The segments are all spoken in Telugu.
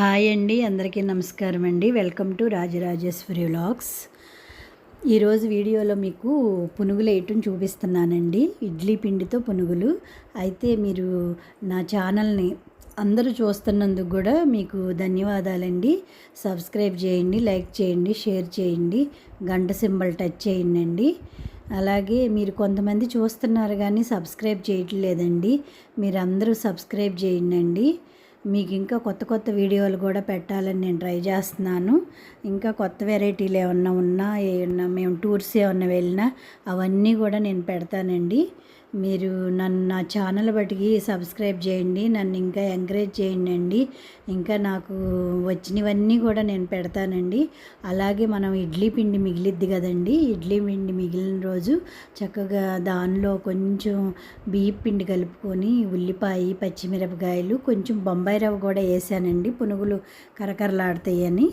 హాయ్ అండి అందరికీ నమస్కారం అండి. Welcome to Rajarajeshwari vlogs. ఈరోజు వీడియోలో మీకు పునుగులు వేయటం చూపిస్తున్నానండి. ఇడ్లీ పిండితో పునుగులు. అయితే మీరు నా ఛానల్ని అందరూ చూస్తున్నందుకు కూడా మీకు ధన్యవాదాలండి. సబ్స్క్రైబ్ చేయండి లైక్ చేయండి షేర్ చేయండి గంట సింబల్ టచ్ చేయండి అలాగే మీరు కొంతమంది చూస్తున్నారు కానీ సబ్స్క్రైబ్ చేయట్లేదండి. మీరు అందరూ సబ్స్క్రైబ్ చేయండి మీకు ఇంకా కొత్త కొత్త వీడియోలు కూడా పెట్టాలని నేను ట్రై చేస్తున్నాను. ఇంకా కొత్త వెరైటీలు ఏమన్నా ఉన్నా ఏమన్నా మేము టూర్స్ ఏమన్నా వెళ్ళినా అవన్నీ కూడా నేను పెడతానండి. మీరు నన్ను నా ఛానల్ బట్టి సబ్స్క్రైబ్ చేయండి నన్ను ఇంకా ఎంకరేజ్ చేయండి అండి ఇంకా నాకు వచ్చినవన్నీ కూడా నేను పెడతానండి. అలాగే మనం ఇడ్లీ పిండి మిగిలిద్ది కదండి ఇడ్లీ పిండి మిగిలిన రోజు చక్కగా దానిలో కొంచెం బియ్య పిండి కలుపుకొని ఉల్లిపాయ పచ్చిమిరపకాయలు కొంచెం బొంబాయి రవ్వ కూడా వేసానండి. పునుగులు కరకరలాడతాయని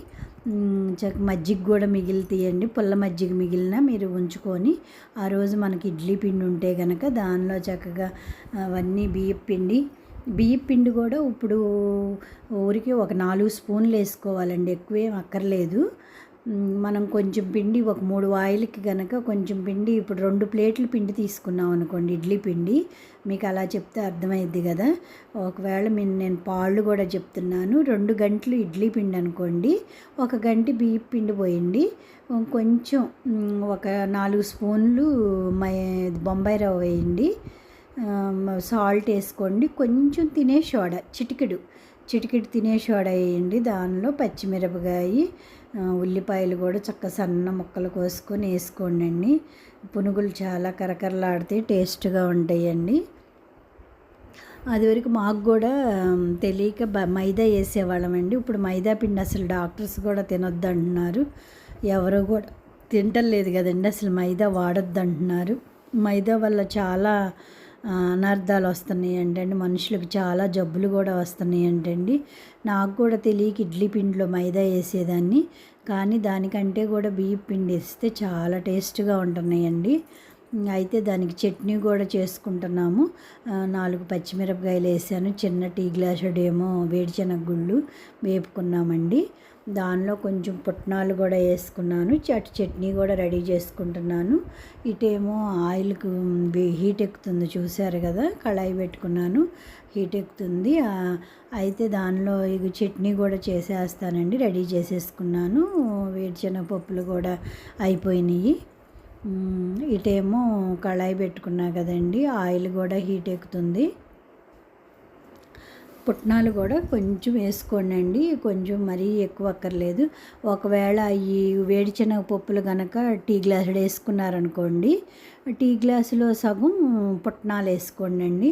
చక్క మజ్జిగ కూడా మిగిలితీయండి. పుల్ల మజ్జిగ మిగిలిన మీరు ఉంచుకొని ఆ రోజు మనకి ఇడ్లీ పిండి ఉంటే కనుక దానిలో చక్కగా అవన్నీ బియ్యం పిండి. బియ్యం పిండి కూడా ఇప్పుడు ఊరికి ఒక నాలుగు స్పూన్లు వేసుకోవాలండి. ఎక్కువేం అక్కర్లేదు. మనం కొంచెం పిండి ఒక మూడు ఆయిల్కి కనుక కొంచెం పిండి ఇప్పుడు రెండు ప్లేట్లు పిండి తీసుకున్నాం అనుకోండి ఇడ్లీ పిండి. మీకు అలా చెప్తే అర్థమైద్ది కదా. ఒకవేళ మీరు నేను పాళ్ళు కూడా చెప్తున్నాను. రెండు గంటలు ఇడ్లీ పిండి అనుకోండి ఒక గంట బియ్య పిండి పోయండి. కొంచెం ఒక నాలుగు స్పూన్లు మై బొంబాయి రవ్వ వేయండి. సాల్ట్ వేసుకోండి. కొంచెం తినే సోడా చిటికెడు. చిటికెడు తినే సోడా వేయండి. దానిలో పచ్చిమిరపకాయ ఉల్లిపాయలు కూడా చక్క సన్న ముక్కలు కోసుకొని వేసుకోండి పునుగులు చాలా కరకరలాడితే టేస్ట్గా ఉంటాయండి. అది వరకు మాకు కూడా తెలియక బ మైదా వేసేవాళ్ళమండి. ఇప్పుడు మైదా పిండి అసలు డాక్టర్స్ కూడా తినొద్దు అంటున్నారు ఎవరు కూడా తింటలేదు కదండి అసలు మైదా వాడొద్దు అంటున్నారు మైదా వల్ల చాలా అనర్థాలు వస్తున్నాయి అంటండి. మనుషులకు చాలా జబ్బులు కూడా వస్తున్నాయి అండి నాకు కూడా తెలియక ఇడ్లీ పిండిలో మైదా వేసేదాన్ని. కానీ దానికంటే కూడా బియ్యం పిండి వేస్తే చాలా టేస్ట్గా ఉంటున్నాయండి. అయితే దానికి చట్నీ కూడా చేసుకుంటున్నాము. నాలుగు పచ్చిమిరపకాయలు వేసాను. చిన్న టీ గ్లాసుడేమో వేడిచెనగ గుళ్ళు వేపుకున్నామండి. దానిలో కొంచెం పుట్నాలు కూడా వేసుకున్నాను. చట్ చట్నీ కూడా రెడీ చేసుకుంటున్నాను. ఇటేమో ఆయిల్కు హీట్ ఎక్కుతుంది చూశారు కదా కళాయి పెట్టుకున్నాను. హీట్ ఎక్కుతుంది. అయితే దానిలో ఇక చట్నీ కూడా చేసేస్తానండి. రెడీ చేసేసుకున్నాను. వేడిచెనగ పప్పులు కూడా అయిపోయినాయి. ఇటేమో కళాయి పెట్టుకున్నా కదండి ఆయిల్ కూడా హీట్ ఎక్కుతుంది. పుట్నాలు కూడా కొంచెం వేసుకోండి కొంచెం మరీ ఎక్కువ అక్కర్లేదు. ఒకవేళ ఈ వేడిచిన పప్పులు కనుక టీ గ్లాసులు వేసుకున్నారనుకోండి టీ గ్లాసులో సగం పుట్నాలు వేసుకోండి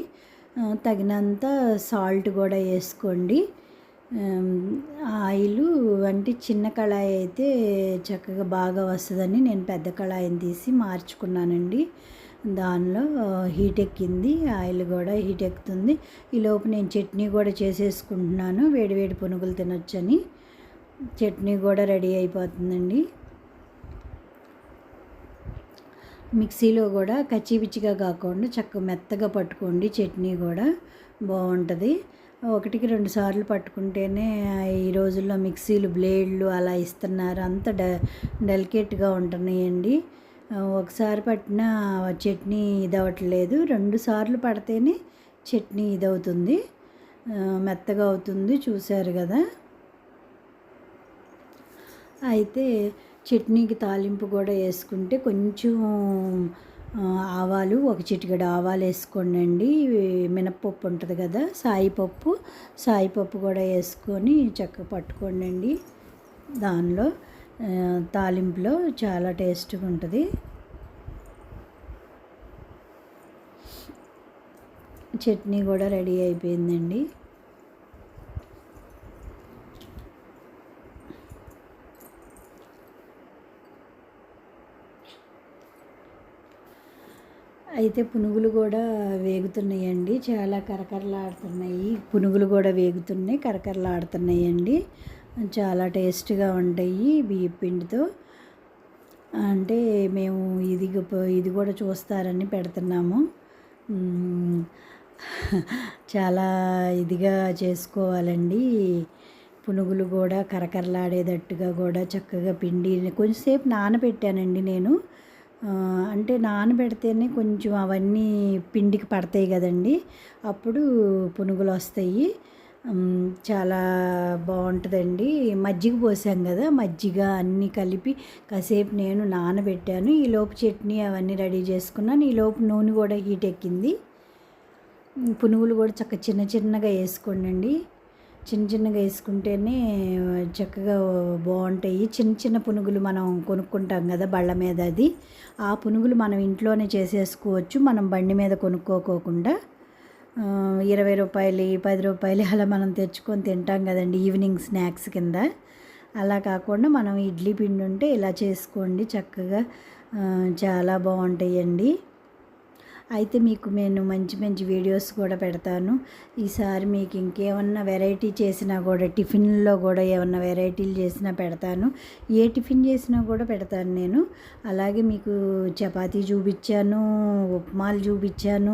తగినంత సాల్ట్ కూడా వేసుకోండి. ఆయిల్ అంటే చిన్న కళాయి అయితే చక్కగా బాగా వస్తుందని నేను పెద్ద కళాయిని తీసి మార్చుకున్నానండి. దానిలో హీట్ ఎక్కింది ఆయిల్ కూడా హీట్ ఎక్కుతుంది. ఈలోపు నేను చట్నీ కూడా చేసేసుకుంటున్నాను వేడివేడి పునుగులు తినొచ్చని. చట్నీ కూడా రెడీ అయిపోతుందండి. మిక్సీలో కూడా కచ్చిపిచ్చిగా కాకుండా చక్క మెత్తగా పట్టుకోండి చట్నీ కూడా బాగుంటుంది. ఒకటికి రెండు సార్లు పట్టుకుంటేనే ఈ రోజుల్లో మిక్సీలు బ్లేడ్లు అలా ఇస్తున్నారు. అంత డె డెలికేట్గా ఉంటున్నాయండి. ఒకసారి పట్టిన చట్నీ ఇదవట్లేదు రెండు సార్లు పడితేనే చట్నీ ఇదవుతుంది. మెత్తగా అవుతుంది చూశారు కదా. అయితే చట్నీకి తాలింపు కూడా వేసుకుంటే కొంచెం ఆవాలు ఒక చిటికెడ ఆవాలు వేసుకోండి మినప్పప్పు ఉంటుంది కదా సాయిపప్పు. సాయిపప్పు కూడా వేసుకొని చక్కగా పట్టుకోండి దానిలో తాలింపులో చాలా టేస్ట్గా ఉంటుంది. చట్నీ కూడా రెడీ అయిపోయిందండి. అయితే పునుగులు కూడా వేగుతున్నాయండి. చాలా కరకరలాడుతున్నాయి. పునుగులు కూడా వేగుతున్నాయి కరకరలాడుతున్నాయండి. చాలా టేస్ట్గా ఉంటాయి బియ్య పిండితో. అంటే మేము ఇది ఇది కూడా చూస్తారని పెడుతున్నాము. చాలా ఇదిగా చేసుకోవాలండి. పునుగులు కూడా కరకరలాడేటట్టుగా కూడా చక్కగా పిండి కొంచెంసేపు నానబెట్టానండి నేను. అంటే నానబెడితేనే కొంచెం అవన్నీ పిండికి పడతాయి కదండి. అప్పుడు పునుగులు వస్తాయి. చాలా బాగుంటుందండి. మజ్జిగ పోసాం కదా మజ్జిగ అన్నీ కలిపి కాసేపు నేను నానబెట్టాను. ఈ లోపు చట్నీ అవన్నీ రెడీ చేసుకున్నాను. ఈ లోపు నూనె కూడా హీట్ ఎక్కింది. పునుగులు కూడా చక్క చిన్న చిన్నగా వేసుకోండి చిన్న చిన్నగా వేసుకుంటేనే చక్కగా బాగుంటాయి. చిన్న చిన్న పునుగులు మనం కొనుక్కుంటాం కదా బళ్ళ మీద అది. ఆ పునుగులు మనం ఇంట్లోనే చేసేసుకోవచ్చు. మనం బండి మీద కొనుక్కోకోకుండా ఇరవై రూపాయలు పది రూపాయలు అలా మనం తెచ్చుకొని తింటాం కదండి ఈవినింగ్ స్నాక్స్ కింద. అలా కాకుండా మనం ఇడ్లీ పిండి ఉంటే ఇలా చేసుకోండి. చక్కగా చాలా బాగుంటాయండి. అయితే మీకు నేను మంచి మంచి వీడియోస్ కూడా పెడతాను. ఈసారి మీకు ఇంకేమన్నా వెరైటీ చేసినా కూడా టిఫిన్లో కూడా ఏమన్నా వెరైటీలు చేసినా పెడతాను. ఏ టిఫిన్ చేసినా కూడా పెడతాను నేను. అలాగే మీకు చపాతీ చూపించాను ఉప్మాలు చూపించాను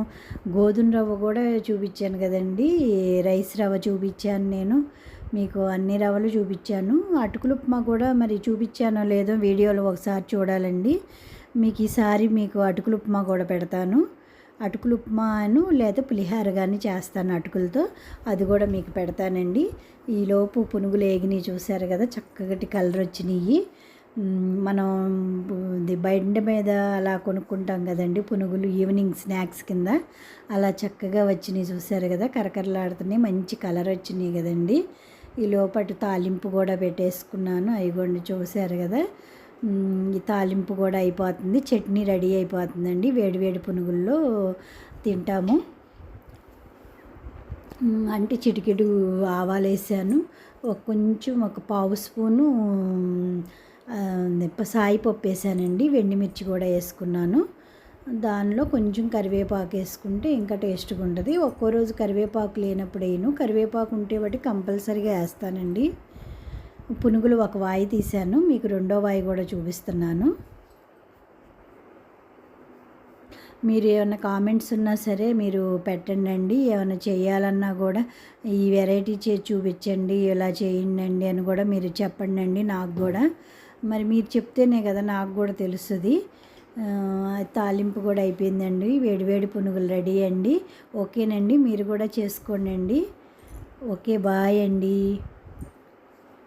గోధుమ రవ్వ కూడా చూపించాను కదండి రైస్ రవ్వ చూపించాను నేను. మీకు అన్ని రవ్వలు చూపించాను. అటుకులు ఉప్మా కూడా మరి చూపించానో లేదో వీడియోలో ఒకసారి చూడాలండి. మీకు ఈసారి మీకు అటుకులు ఉప్మా కూడా పెడతాను. అటుకులు ఉప్మాను లేదా పులిహార కానీ చేస్తాను అటుకులతో. అది కూడా మీకు పెడతానండి. ఈలోపు పునుగులు ఏగినాయి చూసారు కదా చక్కటి కలర్ వచ్చినాయి. మనం బయట మీద అలా కొనుక్కుంటాం కదండి పునుగులు ఈవినింగ్ స్నాక్స్ కింద. అలా చక్కగా వచ్చినాయి చూసారు కదా కరకరలాడుతున్నాయి మంచి కలర్ వచ్చినాయి కదండి. ఈ లోపటు తాలింపు కూడా పెట్టేసుకున్నాను అవి కూడా చూసారు కదా. తాలింపు కూడా అయిపోతుంది. చట్నీ రెడీ అయిపోతుందండి. వేడివేడి పునుగుల్లో తింటాము. అంటే చిటికెడు ఆవాలు వేసాను. ఒక కొంచెం ఒక పావు స్పూను సాయి పప్పు వేసానండి. వెండిమిర్చి కూడా వేసుకున్నాను. దానిలో కొంచెం కరివేపాకు వేసుకుంటే ఇంకా టేస్ట్గా ఉంటుంది ఒక్కో రోజు కరివేపాకు లేనప్పుడు వేయను. కరివేపాకు ఉంటే బట్టి కంపల్సరీగా వేస్తానండి. పునుగులు ఒక వాయి తీశాను. మీకు రెండో వాయి కూడా చూపిస్తున్నాను. మీరు ఏమైనా కామెంట్స్ ఉన్నా సరే మీరు పెట్టండి ఏమైనా చేయాలన్నా కూడా ఈ వెరైటీ చే చూపించండి. ఇలా చేయండి అని కూడా మీరు చెప్పండి అండి నాకు కూడా. మరి మీరు చెప్తేనే కదా నాకు కూడా తెలుస్తుంది. తాలింపు కూడా అయిపోయిందండి. వేడివేడి పునుగులు రెడీ అండి. ఓకేనండి. మీరు కూడా చేసుకోండి అండి ఓకే బాయ్ అండి.